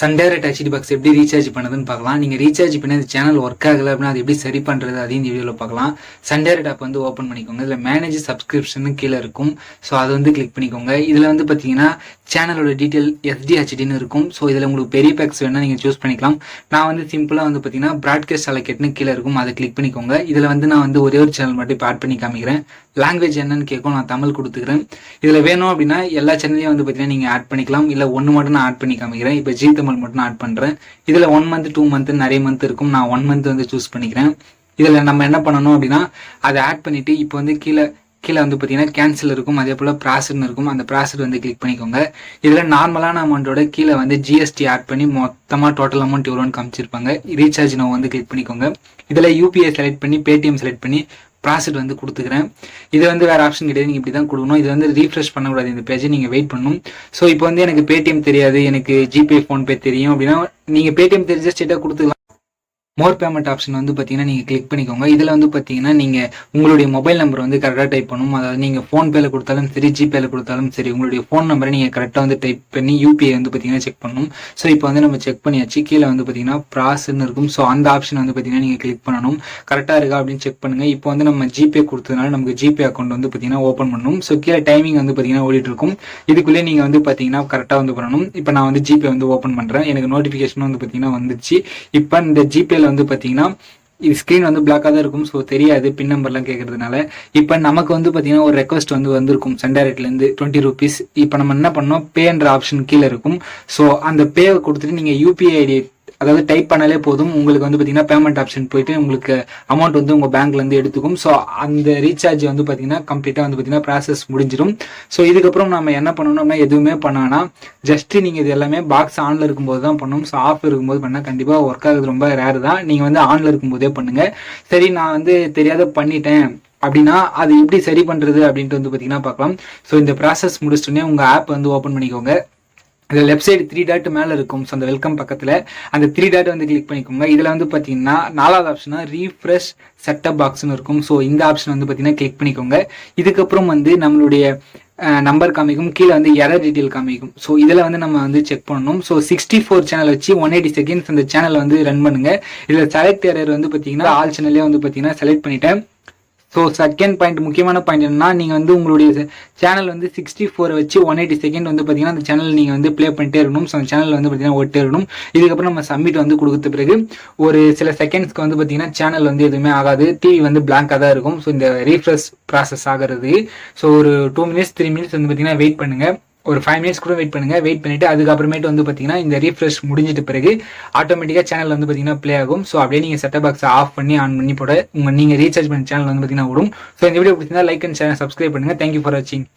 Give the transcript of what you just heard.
சண்டேரட் HD box எப்படி recharge பண்ணதுன்னு பார்க்கலாம். நீங்கள் ரீசார்ஜ் பண்ணி அந்த சேனல் ஒர்க் ஆகலை அப்படின்னா அது எப்படி சரி பண்ணுறது அதையும் இந்த வீடியோவில் பார்க்கலாம். சண்டேரட் ஆப் வந்து ஓப்பன் பண்ணிக்கோங்க. இதில் மேனேஜ் சப்ஸ்கிரிப்ஷன் கீழே இருக்கும். ஸோ அதை வந்து கிளிக் பண்ணிக்கோங்க. இதில் வந்து பார்த்தீங்கன்னா சேனலோட டீட்டெயில் எஸ்டிஹெச்டின்னு இருக்கும். ஸோ இதில் உங்களுக்கு பெரிய பேக்ஸ் வேணால் நீங்கள் சூஸ் பண்ணிக்கலாம். நான் வந்து சிம்பிளாக வந்து பார்த்தீங்கன்னா ப்ராட்காஸ்ட் அலக்கெட்னு கீழே இருக்கும். அதை கிளிக் பண்ணிக்கோங்க. இதில் வந்து நான் வந்து ஒரே ஒரு சேனல் மட்டும் இப்போ ஆட் பண்ணி காமிக்கிறேன். லாங்குவேஜ் என்னன்னு கேட்கும். நான் தமிழ் கொடுத்துக்கிறேன். இதில் வேணும் அப்படின்னா எல்லா சேனல்லையும் வந்து பார்த்தீங்கன்னா நீங்கள் ஆட் பண்ணிக்கலாம். இல்லை ஒன்று மட்டும் நான் ஆட் பண்ணி காமிக்கிறேன். இப்போ ஜி தமிழ் மட்டும் ஆட் பண்ணுறேன் இதில் ஒன் மந்த் டூ மந்த் நிறைய மந்த் இருக்கும். நான் ஒன் மந்த் வந்து சூஸ் பண்ணிக்கிறேன். இதில் நம்ம என்ன பண்ணணும் அப்படின்னா அதை ஆட் பண்ணிவிட்டு இப்போ வந்து கீழே கீழே வந்து பார்த்தீங்கன்னா கேன்சல் இருக்கும். அதே போல் ப்ராசர்னு இருக்கும். அந்த ப்ராசர் வந்து கிளிக் பண்ணிக்கோங்க. இதில் நார்மலான அமௌண்ட்டோட கீழே வந்து ஜிஎஸ்டி ஆட் பண்ணி மொத்தமாக டோட்டல் அமௌண்ட் எவ்வளோன்னு காமிச்சிருப்பாங்க. ரீசார்ஜ் நான் வந்து கிளிக் பண்ணிக்கோங்க. இதில் யூபிஐ செலக்ட் பண்ணி பேடிஎம் செலக்ட் பண்ணி ப்ராசட் வந்து கொடுத்துக்கிறேன். இது வந்து வேறு ஆப்ஷன் கிடையாது. நீங்கள் இப்படி தான் கொடுக்கணும். இது வந்து ரீஃப்ரெஷ் பண்ணக்கூடாது. இந்த பேஜை நீங்கள் வெயிட் பண்ணணும். ஸோ இப்போ வந்து எனக்கு பேடிஎம் தெரியாது. எனக்கு ஜிபே ஃபோன்பே தெரியும் அப்படின்னா நீங்கள் பேடிஎம் தெரிஞ்ச ஸ்டேட்டாக கொடுத்துக்கலாம். மோர் பேமெண்ட் ஆப்ஷன் வந்து பார்த்தீங்கன்னா நீங்கள் கிளிக் பண்ணிக்கோங்க. இதில் வந்து பார்த்தீங்கன்னா நீங்கள் உங்களுடைய மொபைல் நம்பர் வந்து கரெக்டாக டைப் பண்ணணும் அதாவது நீங்கள் ஃபோன்பேல கொடுத்தாலும் சரி ஜிபேல கொடுத்தாலும் சரி உங்களுடைய ஃபோன் நம்பரை நீங்கள் கரெக்டாக வந்து டைப் பண்ணி யூபிஐ வந்து பார்த்தீங்கன்னா செக் பண்ணணும். ஸோ இப்போ வந்து நம்ம செக் பண்ணியாச்சு. கீழே வந்து பார்த்தீங்கன்னா ப்ராஸ்ன்னு இருக்கும். ஸோ அந்த ஆப்ஷன் வந்து பார்த்தீங்கன்னா நீங்கள் கிளிக் பண்ணணும். கரெக்டாக இருக்கா அப்படின்னு செக் பண்ணுங்கள் இப்போ வந்து நம்ம ஜிபே கொடுத்ததுனால நமக்கு ஜிபே அக்கௌண்ட் வந்து பார்த்தீங்கன்னா ஓப்பன் பண்ணணும் ஸோ கீழே டைமிங் வந்து பார்த்தீங்கன்னா ஓடிட்டு இருக்கும். இதுக்குள்ளே நீங்கள் வந்து பார்த்தீங்கன்னா கரெக்டாக வந்து பண்ணணும். இப்போ நான் வந்து ஜிபே வந்து ஓப்பன் பண்ணுறேன் எனக்கு நோட்டிஃபிகேஷன் வந்து பார்த்தீங்கன்னா வந்துச்சு. இப்போ இந்த ஜிபேல வந்து பார்த்தீங்கன்னா இது ஸ்க்ரீன் வந்து பிளாக்காக தான் இருக்கும் ஸோ தெரியாது பின் நம்பர்லாம் கேட்கறதுனால இப்போ நமக்கு வந்து பார்த்தீங்கன்னா ஒரு ரெக்வஸ்ட் வந்து வந்திருக்கும் சண்டாரெட்லேருந்து டுவெண்ட்டி ருபீஸ் இப்போ நம்ம என்ன பண்ணோம் பேன்ற ஆப்ஷன் கீழே இருக்கும். ஸோ அந்த பேவை கொடுத்துட்டு நீங்கள் யூபிஐ ஐடி அதாவது டைப் பண்ணாலே போதும். உங்களுக்கு வந்து பார்த்தீங்கன்னா பேமெண்ட் ஆப்ஷன் போயிட்டு உங்களுக்கு அமௌண்ட் வந்து உங்கள் பேங்க்லேருந்து எடுத்துக்கும். ஸோ அந்த ரீசார்ஜ் வந்து பார்த்தீங்கன்னா கம்ப்ளீட்டாக வந்து பார்த்தீங்கன்னா ப்ராசஸ் முடிஞ்சிடும். ஸோ இதுக்கப்புறம் நம்ம என்ன பண்ணணும்னா எதுவுமே பண்ணானா ஜஸ்ட் நீங்கள் இது எல்லாமே பாக்ஸ் ஆனில் இருக்கும்போது தான் பண்ணணும். ஸோ ஆஃப் இருக்கும்போது பண்ணால் கண்டிப்பாக ஒர்க் ஆகுது. ரொம்ப ரேர் தான். நீங்கள் வந்து ஆனில் இருக்கும்போதே பண்ணுங்கள் சரி நான் வந்து தெரியாத பண்ணிட்டேன் அப்படின்னா அது எப்படி சரி பண்ணுறது அப்படின்ட்டு வந்து பார்த்தீங்கன்னா பார்க்கலாம் ஸோ இந்த ப்ராசஸ் முடிச்சிட்டோன்னே உங்கள் ஆப் வந்து ஓப்பன் பண்ணிக்கோங்க. இதில் லெஃப்ட் சைடு த்ரீ டாட் மேலே இருக்கும். ஸோ அந்த வெல்கம் பக்கத்தில் அந்த த்ரீ டாட் வந்து கிளிக் பண்ணிக்கோங்க. இதில் வந்து பார்த்தீங்கன்னா நாலாவது ஆப்ஷனாக ரீஃப்ரெஷ் செட்டப் பாக்ஸ்னு இருக்கும். ஸோ இந்த ஆப்ஷன் வந்து பார்த்தீங்கன்னா கிளிக் பண்ணிக்கோங்க. இதுக்கப்புறம் வந்து நம்மளுடைய நம்பர் காமிக்கும். கீழே வந்து எரர் டீட்டெயில் காமிக்கும். ஸோ இதில் வந்து நம்ம வந்து செக் பண்ணணும். ஸோ சிக்ஸ்டி ஃபோர் சேனல் வச்சு ஒன் எயிட்டி செகண்ட்ஸ் அந்த சேனலை வந்து ரன் பண்ணுங்க. இதில் செலக்ட் எரர் வந்து பார்த்தீங்கன்னா ஆல் சேனல்லே வந்து பார்த்தீங்கன்னா செலக்ட் பண்ணிட்டேன். ஸோ செகண்ட் பாயிண்ட் முக்கியமான பாயிண்ட் என்னன்னா நீங்கள் வந்து உங்களுடைய சேனல் வந்து சிக்ஸ்டி ஃபோர் வச்சு ஒன் எயிட்டி செகண்ட் வந்து பார்த்தீங்கன்னா அந்த சேனல் நீங்கள் வந்து ப்ளே பண்ணிட்டே இருக்கணும். ஸோ அந்த சேனல் வந்து பார்த்தீங்கன்னா ஓட்டே இருக்கணும். இதுக்கப்புறம் நம்ம சப்மிட் வந்து கொடுத்த பிறகு ஒரு சில செகண்ட்ஸ்க்கு வந்து பார்த்தீங்கன்னா சேனல் வந்து எதுவுமே ஆகாது. டிவி வந்து பிளாங்காக தான் இருக்கும். ஸோ இந்த ரீஃப்ரெஷ் ப்ராசஸ் ஆகிறது. ஸோ ஒரு டூ மினிட்ஸ் த்ரீ மினிட்ஸ் வந்து பார்த்தீங்கன்னா வெயிட் பண்ணுங்கள் ஒரு ஃபைவ் மினிட்ஸ் கூட வெயிட் பண்ணுங்க. வெயிட் பண்ணிவிட்டு அதுக்கப்புறமேட்டு வந்து பார்த்தீங்கன்னா இந்த ரீஃப்ரெஷ் முடிஞ்சிட்ட பிறகு ஆட்டோமேட்டிக்காக சேனல் வந்து பார்த்தீங்கன்னா ப்ளே ஆகும். ஸோ அப்படியே நீங்கள் செட்டப் பாக்ஸ் ஆஃப் பண்ணி ஆன் பண்ணி போட உங்கள் நீங்கள் ரீசார்ஜ் பண்ண சேனல் வந்து பார்த்தீங்கன்னா விடும் ஸோ இந்த வீடியோ பிடிச்சிருந்தா லைக் அண்ட் சேனல் சப்ஸ்கிரைப் பண்ணுங்க. தேங்க்யூ ஃபார் வாட்சிங்